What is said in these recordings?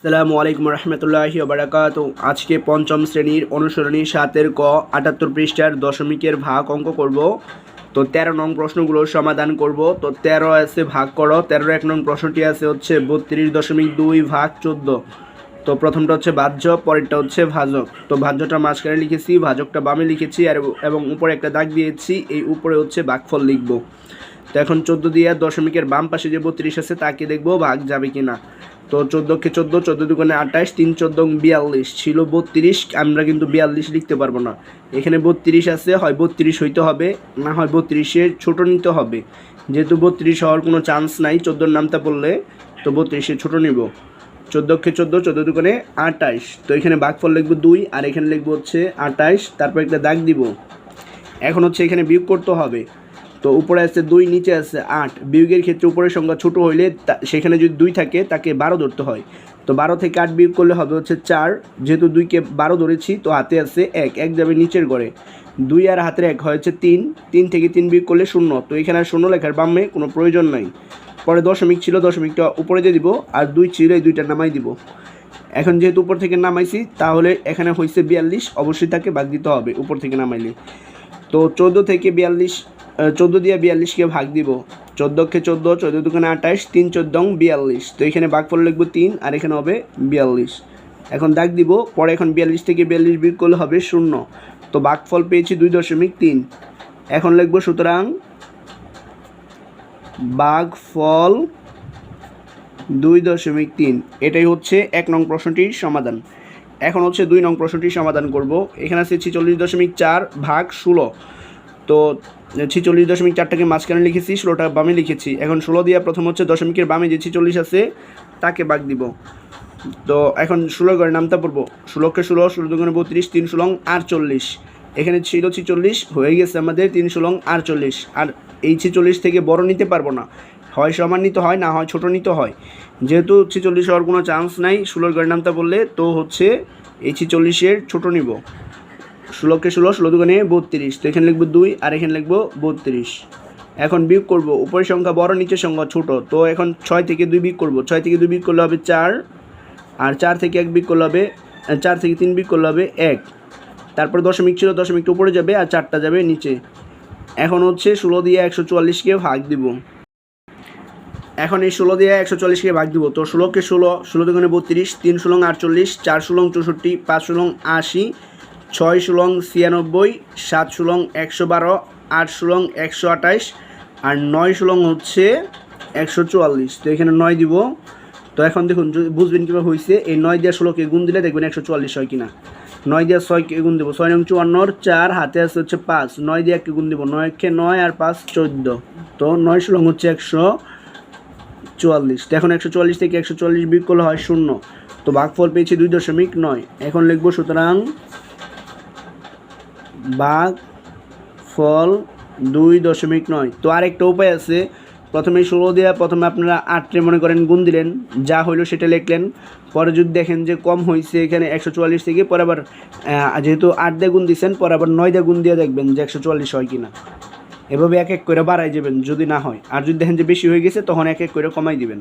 আসসালামু আলাইকুম রহমতুল্লাহি বারাকাত আজকে পঞ্চম শ্রেণির অনুসরণী সাতের ক আটাত্তর পৃষ্ঠার দশমিকের ভাগ অঙ্ক করব। তো তেরো নং প্রশ্নগুলো সমাধান করব। তো তেরো আছে ভাগ করো। তেরো এক নং প্রশ্নটি আছে হচ্ছে বত্রিশ দশমিক দুই ভাগ চোদ্দ। তো প্রথমটা হচ্ছে ভাজ্য পরেরটা হচ্ছে ভাজক। তো ভাজ্যটা মাঝখানে লিখেছি, ভাজকটা বামে লিখেছি, আর এবং উপরে একটা দাগ দিয়েছি, এই উপরে হচ্ছে ভাগফল লিখব। তো এখন চোদ্দ দিয়ে দশমিকের বাম পাশে যে বত্রিশ আছে, তাকে দেখব ভাগ যাবে কি না তো চোদ্দোকে চোদ্দ চোদ্দ দুগুণে আঠাশ, তিন চোদ্দ বিয়াল্লিশ। ছিল বত্রিশ, আমরা কিন্তু বিয়াল্লিশ লিখতে পারব না। এখানে বত্রিশ আছে, হয় বত্রিশ হইতে হবে, না হয় বত্রিশে ছোটো নিতে হবে। যেহেতু বত্রিশ হওয়ার কোনো চান্স নাই, চোদ্দোর নামটা পড়লে, তো বত্রিশে ছোটো নিব। চোদ্দোকে চোদ্দ চোদ্দ দুগুণে আঠাশ। তো এখানে ভাগফল লিখব দুই, আর এখানে লিখব হচ্ছে আঠাশ, তারপর একটা দাগ দিব। এখন হচ্ছে এখানে বিয়োগ করতে হবে। তো উপরে আছে দুই, নিচে আছে আট। বিয়োগের ক্ষেত্রে উপরের সংখ্যা ছোট হইলে সেখানে যদি দুই থাকে, তাকে বারো ধরতে হয়। তো বারো থেকে আট বিয়োগ করলে হবে হচ্ছে চার। যেহেতু দুইকে বারো ধরেছি, তো হাতে আছে এক। এক যাবে নিচের ঘরে দুই আর হাতের এক হয়েছে তিন। তিন থেকে তিন বিয়োগ করলে শূন্য। তো এখানে আর শূন্য লেখার বামে কোনো প্রয়োজন নাই। পরে দশমিক ছিল, দশমিকটা উপরে দিয়ে দিব আর দুই ছিল, এই দুইটা নামাই দিব। এখন যেহেতু উপর থেকে নামাইছি, তাহলে এখানে হয়েছে বিয়াল্লিশ। অবশ্যই তাকে বাদ দিতে হবে উপর থেকে নামাইলে। তো চোদ্দ থেকে বিয়াল্লিশ চোদ্দ দিয়ে বিয়াল্লিশকে ভাগ দিব। চোদ্দোকে চোদ্দ চোদ্দ দুখানে আঠাশ, তিন চোদ্দ বিয়াল্লিশ। তো এখানে ভাগফল লিখব তিন, আর এখানে হবে বিয়াল্লিশ। এখন দাগ দিব, পরে এখন বিয়াল্লিশ থেকে বিয়াল্লিশ বিয়োগ করলে হবে শূন্য। তো ভাগফল পেয়েছি দুই দশমিক তিন। এখন লিখব সুতরাং ভাগফল দুই দশমিক তিন। এটাই হচ্ছে এক নং প্রশ্নটির সমাধান। এখন হচ্ছে দুই নং প্রশ্নটির সমাধান করব। এখানে আছে ছিচল্লিশ দশমিক চার ভাগ ষোলো। তো ছিচল্লিশ দশমিক চারটাকে মাঝখানে লিখেছি, ষোলোটা বামে লিখেছি। এখন ষোলো দিয়া প্রথম হচ্ছে দশমিকের বামে যে ছিচল্লিশ আছে, তাকে বাগ দিব। তো এখন ষোলো করে নামটা পড়ব। ষোলোকে ষোলো ষোলো দুগুণে বত্রিশ, তিন ষোলং আটচল্লিশ এখানে ছিল ছিচল্লিশ, হয়ে গেছে আমাদের তিন ষোলং আটচল্লিশ আর এই ছিচল্লিশ থেকে বড় নিতে পারব না। হয় সমান নিতে হয়, না হয় ছোটো নিতে হয়। যেহেতু ছিচল্লিশ হওয়ার কোনো চান্স নাই, ষোলোর গড়ের নামটা বললে তো হচ্ছে এই ছিচল্লিশের ছোটো নিব। ষোলোকে ষোলো ষোলো দুগুণে বত্রিশ। তো এখানে লিখব দুই, আর এখানে লিখব বত্রিশ। এখন বিয়োগ করব, উপরের সংখ্যা বড়, নিচের সংখ্যা ছোট। তো এখন ছয় থেকে দুই বিয়োগ করব। ছয় থেকে দুই বিয়োগ করলে হবে চার, আর চার থেকে এক বিয়োগ করলে হবে চার থেকে তিন বিয়োগ করলে হবে এক। তারপর দশমিক ছিল, দশমিকটা উপরে যাবে, আর চারটা যাবে নিচে। এখন হচ্ছে ষোলো দিয়ে একশো চুয়াল্লিশকে ভাগ দিব। এখন এই ষোলো দিয়ে একশো চল্লিশকে ভাগ দিব। তো ষোলোকে ষোলো ষোলো দুগুণে বত্রিশ, তিন ষোলং আটচল্লিশ, চার ষোলং চৌষট্টি, পাঁচ ষোলং আশি ছয় ষোলং ছিয়ানব্বই, সাত ষোলং একশো বারো, আট ষোলং একশো আঠাইশ আর নয় ষোলং হচ্ছে একশো চুয়াল্লিশ। তো এখানে নয় দিব। তো এখন দেখুন বুঝবেন কীভাবে হয়েছে এই নয় দেওয়া ষোলোকে গুণ দিলে দেখবেন একশো চুয়াল্লিশ হয় কিনা। নয় দিয়ে ছয়কে গুণ দেবো। ছয় নং চুয়ান্নর চার, হাতে আছে হচ্ছে পাঁচ। নয় দিয়ে এককে গুণ দেবো। নয়কে নয় আর পাঁচ চোদ্দ। তো নয় ষোলং হচ্ছে একশো চুয়াল্লিশ। তো এখন একশো চুয়াল্লিশ থেকে একশো চুয়াল্লিশ বিয়োগ হয় শূন্য। তো ভাগফল পেয়েছি দুই দশমিক নয়। এখন লিখব সুতরাং ভাগ ফল দুই দশমিক নয়। তো আরেকটা উপায় আছে। প্রথমে ষোলো দেওয়া প্রথমে আপনারা আটটে মনে করেন গুণ দিলেন। যা হইল সেটা লিখলেন। পরে যদি দেখেন যে কম হয়েছে এখানে একশো চুয়াল্লিশ থেকে, পরে আবার যেহেতু আট দিয়ে গুণ দিচ্ছেন পরে আবার নয় দিয়ে গুণ দিয়ে দেখবেন যে একশো চুয়াল্লিশ হয় কিনা। এভাবে এক এক করে বাড়াই যাবেন যদি না হয়। আর যদি দেখেন যে বেশি হয়ে গেছে, তখন এক এক করে কমাই দিবেন।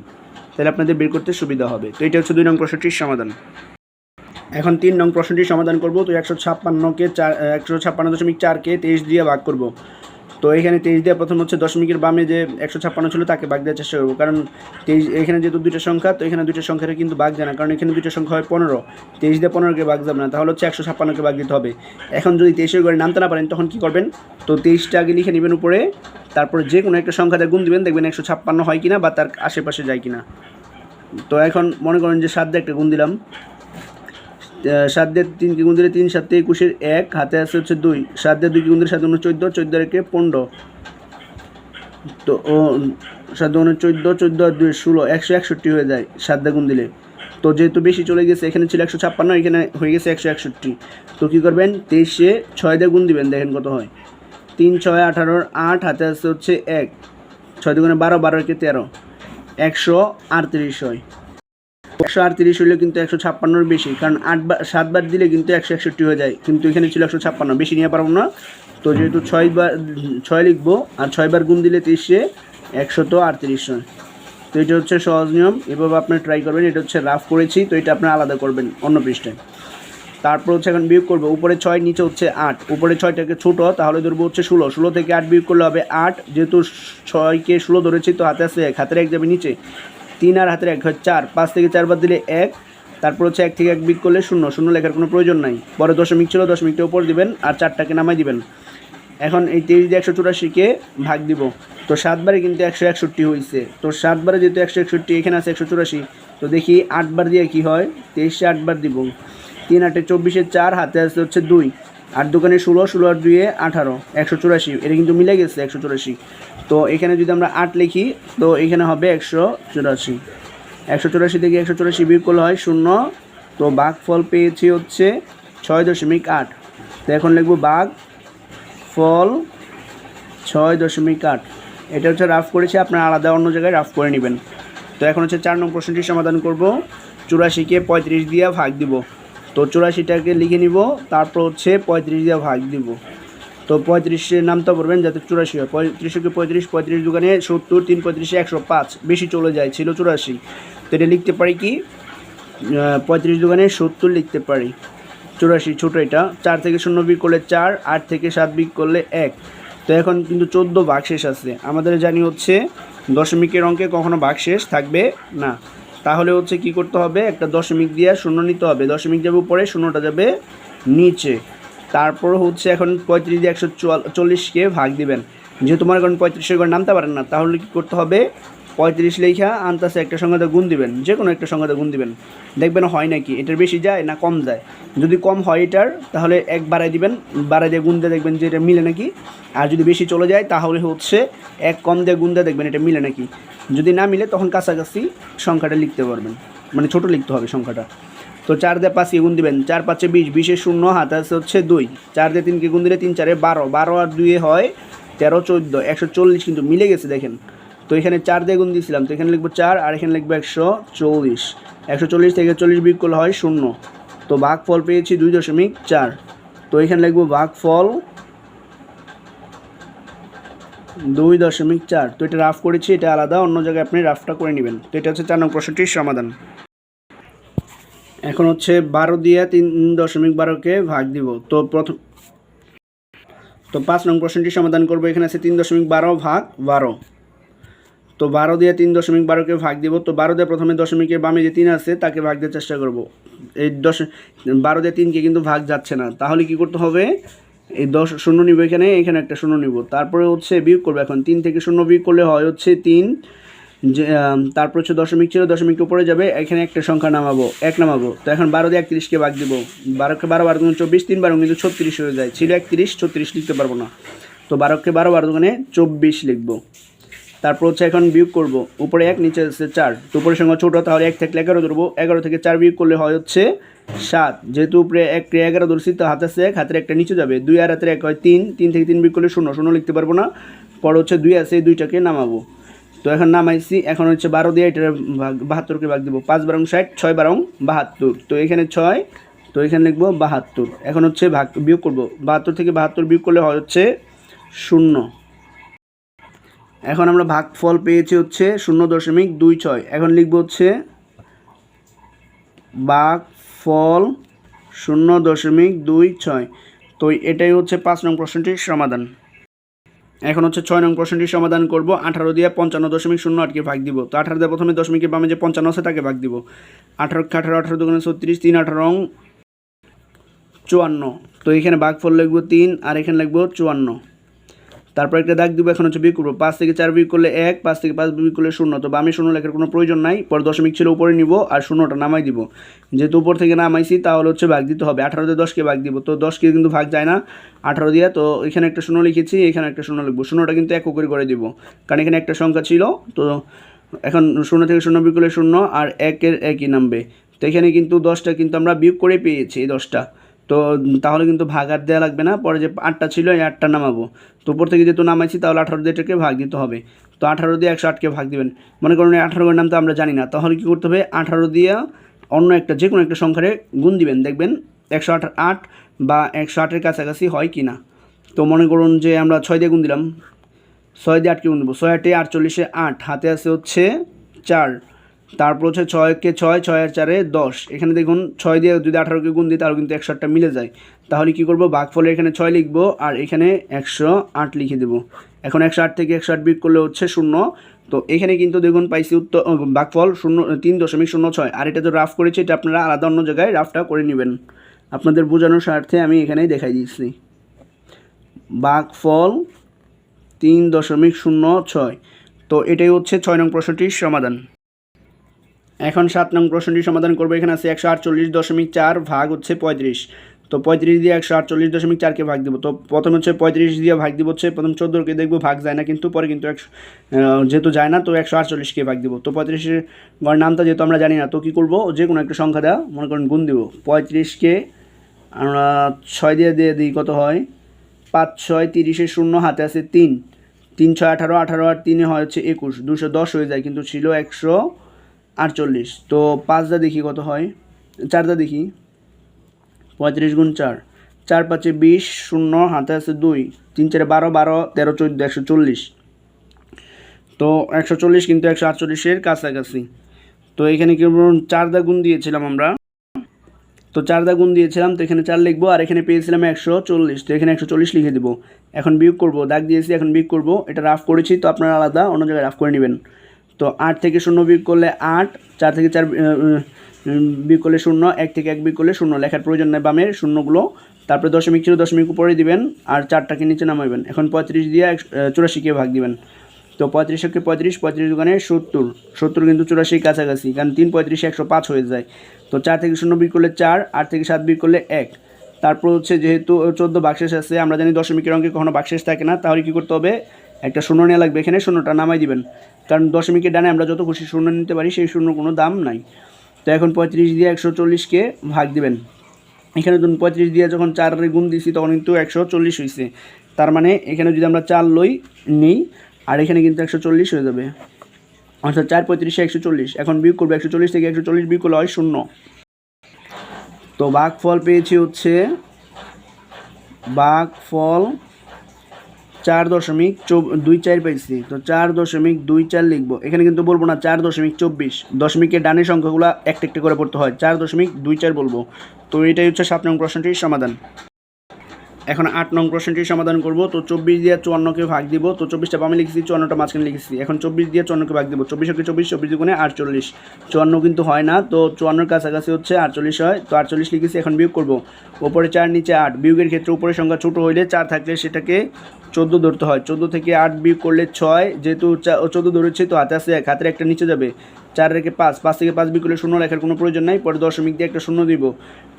তাহলে আপনাদের বের করতে সুবিধা হবে। তো এটা হচ্ছে দুই নং প্রশ্নটির সমাধান। এখন তিন নং প্রশ্নটি সমাধান করব। তো একশো ছাপ্পান্নকে চার একশো ছাপ্পান্ন দশমিক চারকে তেইশ দিয়ে ভাগ করব। তো এখানে তেইশ দিয়ে প্রথম হচ্ছে দশমিকের বামে যে একশো ছাপ্পান্ন ছিল তাকে ভাগ দেওয়ার চেষ্টা করব। কারণ তেইশ, এখানে যেহেতু দুইটা সংখ্যা, তো এখানে দুইটা সংখ্যাটা কিন্তু ভাগ যায় না। কারণ এখানে দুইটা সংখ্যা হয় পনেরো। তেইশ দিয়ে পনেরোকে ভাগ যাবে না। তাহলে হচ্ছে একশো ছাপ্পান্নকে ভাগ দিতে হবে। এখন যদি তেইশের ঘরে নামতে না পারেন, তখন কী করবেন? তো তেইশটা আগে লিখে নেবেন উপরে। তারপরে যে কোনো একটা সংখ্যা দিয়ে গুণ দিবেন। দেখবেন একশো ছাপ্পান্ন হয় কিনা বা তার আশেপাশে যায় কিনা। তো এখন মনে করেন যে সাত দিয়ে একটা গুণ দিলাম। সাত দিয়ে তিন কি গুণ দিলে তিন, সাত দিয়ে একুশের এক, হাতে আছে হচ্ছে দুই। সাত দিয়ে দুই কি গুণ দিলে সাত দুগুণে চোদ্দ চোদ্দ একে পনেরো। তো সাত দুগুণে চোদ্দ চোদ্দ আর দুই ষোলো, একশো একষট্টি হয়ে যায় সাত দিয়ে গুণ দিলে। তো যেহেতু বেশি চলে গেছে, এখানে ছিল একশো ছাপ্পান্ন, এখানে হয়ে গেছে একশো একষট্টি। তো কী করবেন? তেইশে ছয় দিয়ে গুণ দিবেন, দেখেন কত হয়। তিন, ছয়, আঠারোর আট, হাতে আছে হচ্ছে এক। ছয় দুগুণে বারো বারো একে তেরো। একশো আটত্রিশ হয়। একশো আটত্রিশ হলে কিন্তু একশো ছাপ্পান্নর বেশি, কারণ আটবার সাতবার দিলে কিন্তু একশো একষট্টি হয়ে যায়, কিন্তু এখানে ছিল একশো ছাপ্পান্ন, বেশি নিয়ে পারব না। তো যেহেতু ছয়বার ছয় লিখব, আর ছয়বার গুণ দিলে তিরিশে, একশো তো আটত্রিশ হয় তো এটা হচ্ছে সহজ নিয়ম, এভাবে আপনি ট্রাই করবেন, এটা হচ্ছে রাফ করেছি, তো এটা আপনি আলাদা করবেন অন্য পৃষ্ঠায়। তারপর হচ্ছে এখন বিয়োগ করব, উপরে ছয়, নিচে হচ্ছে আট, উপরে ছয়টাকে ছোটো, তাহলে ধরবো হচ্ছে ষোলো ষোলো থেকে আট বিয়োগ করলে হবে আট, যেহেতু ছয়কে ষোলো ধরেছি, তো হাতে আছে এক, হাতের এক যাবে নিচে। তিন আর হাতের এক হয় চার, পাঁচ থেকে চার বাদ দিলে এক, তারপর হচ্ছে এক থেকে এক বিয়োগ করলে শূন্য শূন্য লেখার কোনো প্রয়োজন নাই। পরে দশমিক ছিল, দশমিকটা উপর দিবেন আর চারটাকে নামাই দিবেন। এখন এই তেইশ দিয়ে একশো চুরাশিকে ভাগ দিব। তো সাতবারে কিন্তু একশো একষট্টি হয়েছে তো সাতবারে যেহেতু একশো একষট্টি, এখানে আছে একশো চুরাশি, তো দেখি আটবার দিয়ে কি হয়? তেইশে আটবার দিব। তিন আটে চব্বিশে চার, হাতে আছে হচ্ছে দুই। আট দোকানে ষোলো ষোলো আর দুইয়ে আঠারো, একশো চুরাশি। এটা কিন্তু মিলে গেছে একশো চুরাশি। তো এখানে যদি আমরা আট লিখি, তো এখানে হবে একশো চুরাশি। একশো চুরাশি থেকে একশো চুরাশি বিয়োগ করলে হয় শূন্য। তো বাঘ ফল পেয়েছি হচ্ছে ছয় দশমিক আট। তো এখন লিখব বাঘ ফল ছয় দশমিক আট। এটা হচ্ছে রাফ করেছি, আপনারা আলাদা অন্য জায়গায় রাফ করে নেবেন। তো এখন হচ্ছে চার নং প্রশ্নটি সমাধান করব। চুরাশিকে পঁয়ত্রিশ দিয়ে ভাগ দিব। তো চুরাশিটাকে লিখে নিব, তারপর হচ্ছে পঁয়ত্রিশ দিয়ে ভাগ দিব। তো পঁয়ত্রিশের নামটা পড়বেন যাতে চুরাশি হয়। পঁয়ত্রিশকে পঁয়ত্রিশ? পঁয়ত্রিশ দোকানে সত্তর, তিন পঁয়ত্রিশে একশো পাঁচ। বেশি চলে যায়, ছিল চুরাশি। তো এটা লিখতে পারি কি? পঁয়ত্রিশ দোকানে সত্তর লিখতে পারি। চুরাশি ছোটো এটা। চার থেকে শূন্য বিক করলে চার, আট থেকে সাত বিক করলে এক। তো এখন কিন্তু চোদ্দ ভাগ শেষ আছে। আমাদের জানি হচ্ছে দশমিকের অঙ্কে কখনো ভাগ শেষ থাকবে না। তাহলে হচ্ছে কি করতে হবে? একটা দশমিক দিয়ে শূন্য নিতে হবে। দশমিক যাবে উপরে, শূন্যটা যাবে নিচে। তারপর হচ্ছে এখন পঁয়ত্রিশ দিয়ে একশো চল্লিশকে ভাগ দিবেন। যেহেতু মনে করেন পঁয়ত্রিশের ঘর নামতে পারেন না, তাহলে কি করতে হবে? পঁয়ত্রিশ লেখা আনতাসে একটা সংখ্যাতে গুণ দিবেন যে কোনো একটা সংখ্যাতে গুণ দিবেন। দেখবেন হয় নাকি, এটার বেশি যায় না কম যায়? যদি কম হয় এটার, তাহলে এক বাড়াই দিবেন বাড়াই দিয়ে গুণ দিয়ে দেখবেন যে এটা মিলে নাকি। আর যদি বেশি চলে যায়, তাহলে হচ্ছে এক কম দিয়ে গুণ দিয়ে দেখবেন এটা মিলে নাকি। যদি না মিলে, তখন কাছাকাছি সংখ্যাটা লিখতে পারবেন। মানে ছোট লিখতে হবে সংখ্যাটা। তো চার দিয়ে পাঁচকে গুণ দিবেন, চার পাঁচে বিশ, বিশে শূন্য, হাত আছে হচ্ছে দুই। চার দিয়ে তিনকে গুণ দিলে তিন, চারে বারো। বারো আর দুয়ে হয় তেরো, চোদ্দ, একশো চল্লিশ কিন্তু মিলে গেছে, দেখেন। তো এখানে চার দিয়ে গুণ দিয়েছিলাম, তো এখানে লিখব চার আর এখানে লিখব একশো চল্লিশ। একশো চল্লিশ থেকে চল্লিশ বিয়োগ করলে হয় শূন্য। তো ভাগ ফল পেয়েছি দুই দশমিক চার। তো এখানে লিখব ভাগ ফল দুই দশমিক চার। তো এটা রাফ করেছি, এটা আলাদা, অন্য জায়গায় আপনি রাফটা করে নেবেন। তো এটা হচ্ছে চার নং প্রশ্নটির সমাধান। এখন হচ্ছে বারো দিয়ে তিন দশমিক বারোকে ভাগ দিব। তো প্রথম তো পাঁচ নং প্রশ্নটি সমাধান করব। এখানে আছে তিন দশমিক বারো ভাগ বারো। তো বারো দিয়ে তিন দশমিক বারোকে ভাগ দিব, তো বারো দিয়ে প্রথমে দশমিকের বামে যে তিন আছে, তাকে ভাগ দেওয়ার চেষ্টা করব। এই দশ, বারো দিয়ে তিনকে কিন্তু ভাগ যাচ্ছে না। তাহলে কি করতে হবে? এই দশ শূন্য নিব এখানে এখানে একটা শূন্য নিব। তারপরে হচ্ছে বিয়োগ করব এখন। তিন থেকে শূন্য বিয়োগ করলে হয় হচ্ছে তিন। যে তারপর হচ্ছে দশমিক ছিল, দশমিক উপরে যাবে, এখানে একটা সংখ্যা নামাবো, এক নামাবো। তো এখন বারো দিয়ে একত্রিশকে ভাগ দিব। বারোকে বারো বারো দুগুণ চব্বিশ তিন বারো কিন্তু ছত্রিশ হয়ে যায়। ছিল একত্রিশ, ছত্রিশ লিখতে পারব না। তো বারোকে বারো বারো দুগুণে চব্বিশ লিখব। তারপর হচ্ছে এখন বিয়োগ করব। উপরে এক, নিচে হচ্ছে চার। তো উপরের সংখ্যা ছোটো, তাহলে এক থাকলে এগারো ধরবো। এগারো থেকে চার বিয়োগ করলে হয় হচ্ছে সাত। যেহেতু উপরে এক এগারো ধরছি, তো হাতে আছে এক, হাতের একটা নিচে যাবে। দুই আর হাতের এক হয় তিন। তিন থেকে তিন বিয়োগ করলে শূন্য। শূন্য লিখতে পারব না। পরে হচ্ছে দুই আছে, এই দুইটাকে নামাবো। তো এখন নামাইছি। এখন হচ্ছে বারো দিয়ে ভাগ, বাহাত্তরকে ভাগ দিব। পাঁচ বারং ষাট, ছয় বারং বাহাত্তর। তো এখানে ছয়, তো এখানে লিখব বাহাত্তর। এখন হচ্ছে ভাগ, বিয়োগ করব। বাহাত্তর থেকে বাহাত্তর বিয়োগ করলে হয় হচ্ছে শূন্য। এখন আমরা ভাগফল পেয়েছি হচ্ছে শূন্য দশমিক দুই ছয়। এখন লিখব হচ্ছে ভাগফল শূন্য দশমিক দুই ছয়। তো এটাই হচ্ছে পাঁচ নং প্রশ্নটির সমাধান। এখন হচ্ছে ছয় নং প্রশ্নটির সমাধান করব। আঠারো দিয়ে পঞ্চান্ন দশমিক শূন্য আটকে ভাগ দিব। তো আঠারো দিয়ে প্রথমে দশমিকের বামে যে পঞ্চান্ন আছে তাকে ভাগ দিব। আঠারো আঠারো আঠারো দোকানে ছত্রিশ, তিন, আঠারো চুয়ান্ন। তো এখানে ভাগফল লিখব তিন, আর এখানে লিখব চুয়ান্ন। তারপর একটা দাগ দিব, এখন হচ্ছে বিয়োগ করব। পাঁচ থেকে চার বিয়োগ করলে এক, পাঁচ থেকে পাঁচ বিয়োগ করলে শূন্য। তো বামে শূন্য লেখার কোনো প্রয়োজন নাই, পর দশমিক ছিল উপরে নিব আর শূন্যটা নামাই দিব। যেহেতু উপর থেকে নামাইছি, তাহলে হচ্ছে ভাগ দিতে হবে। আঠারো দিয়ে দশকে ভাগ দিব, তো দশকে কিন্তু ভাগ যায় না। আঠারো দিয়ে, তো এখানে একটা শূন্য লিখেছি, এখানে একটা শূন্য লিখব। শূন্যটা কিন্তু এক করে করে দিব, কারণ এখানে একটা সংখ্যা ছিল, তো এখন শূন্য থেকে শূন্য বিয়োগ করলে শূন্য আর একের একই নামবে। তো এখানে কিন্তু দশটা কিন্তু আমরা বিয়োগ করে পেয়েছি, এই দশটা। তো তাহলে কিন্তু ভাগ আর দেওয়া লাগবে না। পরে যে আটটা ছিল, এই আটটা নামাবো। তো উপর থেকে যেহেতু নামাইছি, তাহলে আঠারো দিয়ে এটাকে ভাগ দিতে হবে। তো আঠারো দিয়ে একশো আটকে ভাগ দিবেন। মনে করুন এই আঠারোর নাম তো আমরা জানি না। তাহলে কী করতে হবে? আঠারো দিয়ে অন্য একটা যে কোনো একটা সংখ্যারে গুণ দিবেন। দেখবেন একশো আট আট বা একশো আটের কাছাকাছি হয় কি না। তো মনে করুন যে আমরা ছয় দিয়ে গুণ দিলাম। ছয় দিয়ে আটকে গুণ দেবো। ছয় আটে আটচল্লিশে আট, হাতে আছে হচ্ছে চার। তারপর হচ্ছে ছয়কে ছয় ছয় আর চারে দশ। এখানে দেখুন ছয় দিয়ে যদি আঠারোকে গুণ দিই তাহলে কিন্তু একশো আটটা মিলে যায়। তাহলে কি করব? ভাগফলে এখানে ছয় লিখব আর এখানে একশো আট লিখে দেবো। এখন একশো আট থেকে একশো আট বিয়োগ করলে হচ্ছে শূন্য। তো এখানে কিন্তু দেখুন পাইছি উত্তর ও, ভাগফল শূন্য তিন দশমিক শূন্য ছয়। আর এটা তো রাফ করেছি এটা আপনারা আলাদা অন্য জায়গায় রাফটা করে নেবেন। আপনাদের বোঝানোর স্বার্থে আমি এখানেই দেখাই দিচ্ছি। ভাগফল তিন দশমিক শূন্য ছয়। তো এটাই হচ্ছে ছয় নং প্রশ্নটির সমাধান। এখন সাত নং প্রশ্নটি সমাধান করব। এখানে আছে একশো আটচল্লিশ দশমিক চার ভাগ হচ্ছে পঁয়ত্রিশ। তো পঁয়ত্রিশ দিয়ে একশো আটচল্লিশ দশমিক চারকে ভাগ দিব? তো প্রথম হচ্ছে পঁয়ত্রিশ দিয়ে ভাগ দিব হচ্ছে, প্রথম চোদ্দোকে দেখব ভাগ যায় না কিন্তু পরে কিন্তু একশো যেহেতু যায় না, তো একশো আটচল্লিশকে ভাগ দিব। তো পঁয়ত্রিশের গড় নামটা যেহেতু আমরা জানি না, তো কী করব? যে কোনো একটা সংখ্যা দেওয়া, মনে করেন গুণ দিব। পঁয়ত্রিশকে আমরা ছয় দিয়ে দিয়ে দিই, কত হয়? পাঁচ ছয় তিরিশে শূন্য, হাতে আছে তিন। তিন ছয় আঠারো আঠারো আর তিনে হয় হচ্ছে একুশ। দুশো দশ হয়ে যায়, কিন্তু ছিল একশো আটচল্লিশ। তো পাঁচটা দেখি কত হয়। চারটা দেখি। পঁয়ত্রিশ গুণ চার। চার পাঁচে বিশ, শূন্য, হাতে আছে দুই। তিন চারে বারো বারো, তেরো, চোদ্দ, একশো চল্লিশ। তো একশো চল্লিশ কিন্তু একশো আটচল্লিশের কাছাকাছি। তো এখানে কি চার দা গুণ দিয়েছিলাম আমরা। তো চার দা গুণ দিয়েছিলাম, তো এখানে চার লিখব, আর এখানে পেয়েছিলাম একশো চল্লিশ। তো এখানে একশো চল্লিশ লিখে দেবো। এখন বিয়োগ করব, দাগ দিয়েছি, এখন বিয়োগ করব। এটা রাফ করেছি, তো আপনারা আলাদা, অন্য জায়গায় রাফ করে নেবেন। তো আট থেকে শূন্য বিয়োগ করলে আট, চার থেকে চার বিয়োগ করলে শূন্য, এক থেকে এক বিয়োগ করলে শূন্য। লেখার প্রয়োজন নেই বামের শূন্যগুলো। তারপরে দশমিক ছিল, দশমিক উপরে দিবেন আর চারটাকে নিচে নামাবেন এখন পঁয়ত্রিশ দিয়ে চুরাশিকে ভাগ দিবেন। তো পঁয়ত্রিশ পঁয়ত্রিশকে পঁয়ত্রিশ পঁয়ত্রিশ দোকানে সত্তর। সত্তর কিন্তু চুরাশি কাছাকাছি, কারণ তিন পঁয়ত্রিশ একশো পাঁচ হয়ে যায়। তো চার থেকে শূন্য বিয়োগ করলে চার, আট থেকে সাত বিয়োগ করলে এক। তারপর হচ্ছে যেহেতু চোদ্দ বাক্সেস আছে, আমরা জানি দশমিকের অঙ্কে কখনো বাক্সেস থাকে না, তাহলে কী করতে হবে? একটা শূন্য নেওয়া লাগবে, এখানে শূন্যটা নামাই দিবেন। কারণ দশমিকের ডানে আমরা যত খুশি শূন্য নিতে পারি, সেই শূন্য কোনো দাম নাই। তো এখন পঁয়ত্রিশ দিয়ে একশো চল্লিশকে ভাগ দিবেন। এখানে ধরুন পঁয়ত্রিশ দিয়ে যখন চারের গুণ দিছি, তখন কিন্তু একশো চল্লিশ হয়েছে তার মানে এখানে যদি আমরা চার লই নিই, আর এখানে কিন্তু একশো চল্লিশ হয়ে যাবে। অর্থাৎ চার পঁয়ত্রিশে একশো চল্লিশ। এখন বিয়োগ করবে একশো চল্লিশ থেকে একশো চল্লিশ বিয়োগ করলে হয় শূন্য। তো বাঘ ফল পেয়েছি হচ্ছে, ভাগফল চার দশমিক দুই চার পেয়েছি তো চার দশমিক দুই চার লিখব। এখানে কিন্তু বলব না চার দশমিক চব্বিশ। দশমিকের ডানে সংখ্যাগুলো একটা একটা করে পড়তে হয়। চার দশমিক দুই চার বলব। তো এটাই হচ্ছে সাত নং প্রশ্নটির সমাধান। এখন আট নং প্রশ্নটির সমাধান করব। তো চব্বিশ দিয়ে চুয়ান্নকে ভাগ দিব। তো চব্বিশটা বামে লিখেছি, চুয়ান্নটা মাঝখানে লিখেছি। এখন চব্বিশ দিয়ে চুয়ান্নকে ভাগ দিব। চব্বিশ চব্বিশকে চব্বিশ চব্বিশ দুগুণে আটচল্লিশ। চুয়ান্ন কিন্তু হয় না। তো চুয়ান্নর কাছাকাছি হচ্ছে আটচল্লিশ হয়। তো আটচল্লিশ লিখেছি, এখন বিয়োগ করব। ওপরে চার, নিচে আট। বিয়োগের ক্ষেত্রে উপরের সংখ্যা ছোটো হইলে চার থাকলে সেটাকে চোদ্দ ধরতে হয়। চোদ্দ থেকে আট বিয়োগ করলে ছয়। যেহেতু চোদ্দ ধরেছে, তো হাতে আসে এক। হাতের একটা নিচে যাবে। চার রেখে পাঁচ। পাঁচ থেকে পাঁচ বিয়োগ করলে শূন্য লেখার কোনো প্রয়োজন নাই। পরে দশমিক দিয়ে একটা শূন্য দিব।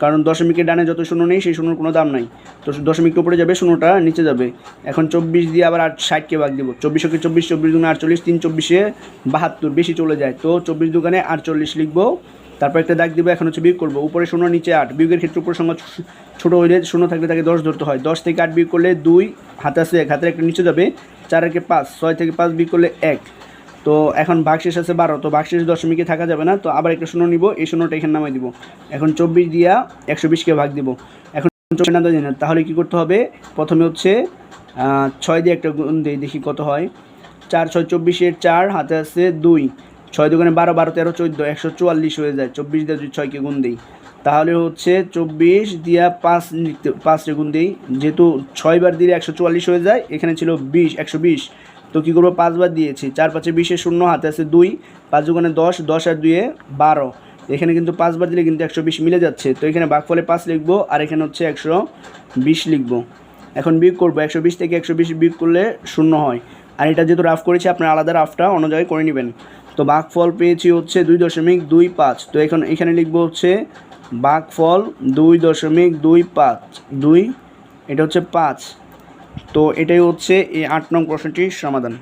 কারণ দশমিকের ডানে যত শূন্য নেই, সেই শূন্যর কোনো দাম নাই। তো দশমিকটা উপরে যাবে, শূন্যটা নিচে যাবে। এখন চব্বিশ দিয়ে আবার আট, ষাটকে ভাগ দিব। চব্বিশকে চব্বিশ চব্বিশ দুগুণে আটচল্লিশ, তিন চব্বিশে বাহাত্তর, বেশি চলে যায়। তো চব্বিশ দোকানে আটচল্লিশ লিখব। তারপর একটা দাগ দিব, এখন হচ্ছে বিয়োগ করব। উপরে শূন্য, নিচে আট। বিয়োগের ক্ষেত্রে উপরে ছো- ছোটো হইলে শূন্য থাকলে তাকে দশ ধরতে হয়। দশ থেকে আট বিয়োগ করলে দুই, হাতে আসে এক, হাতের একটা নিচে যাবে। চার একে পাঁচ, ছয় থেকে পাঁচ বিয়োগ করলে এক। তো এখন ভাগশেষ আছে বারো। তো ভাগশেষ দশমিকে থাকা যাবে না। তো আবার একটা শূন্য নিব। এই শূন্যটা এখানে নামাই দিব। এখন চব্বিশ দিয়া একশো বিশকে ভাগ দিব। এখন তাহলে কী করতে হবে? প্রথমে হচ্ছে ছয় দিয়ে একটা গুণ দিই, দেখি কত হয়। চার, ছয়, চব্বিশের চার, হাতে আছে দুই। ছয় দোকানে বারো বারো, তেরো, চোদ্দ, একশো চুয়াল্লিশ হয়ে যায়। চব্বিশ দিয়ে যদি ছয়কে গুণ দিই, তাহলে হচ্ছে চব্বিশ দিয়া পাঁচ লিখতে, পাঁচে গুণ দিই। যেহেতু ছয়বার দিলে একশো চুয়াল্লিশ হয়ে যায়, এখানে ছিল বিশ, একশো বিশ। তো কী করব? পাঁচবার দিয়েছি। চার পাঁচে বিশে শূন্য, হাতে আছে দুই। পাঁচ দোকানে দশ দশ আর দুয়ে বারো। এখানে কিন্তু পাঁচবার দিলে কিন্তু একশো বিশ মিলে যাচ্ছে। তো এখানে ভাগফলে পাঁচ লিখব, আর এখানে হচ্ছে একশো বিশ লিখব। এখন বিয়োগ করব, একশো বিশ থেকে একশো বিশ বিয়োগ করলে শূন্য হয়। আর এটা যেহেতু রাফ করেছি, আপনার আলাদা রাফটা অন্য জায়গায় করে নেবেন। তো ভাগফল পেয়েছি হচ্ছে দুই দশমিক দুই পাঁচ। তো এখন এখানে লিখব হচ্ছে ভাগফল দুই দশমিক দুই পাঁচ, দুই, এটা হচ্ছে পাঁচ। তো এটাই হচ্ছে এই আট নং প্রশ্নটির সমাধান।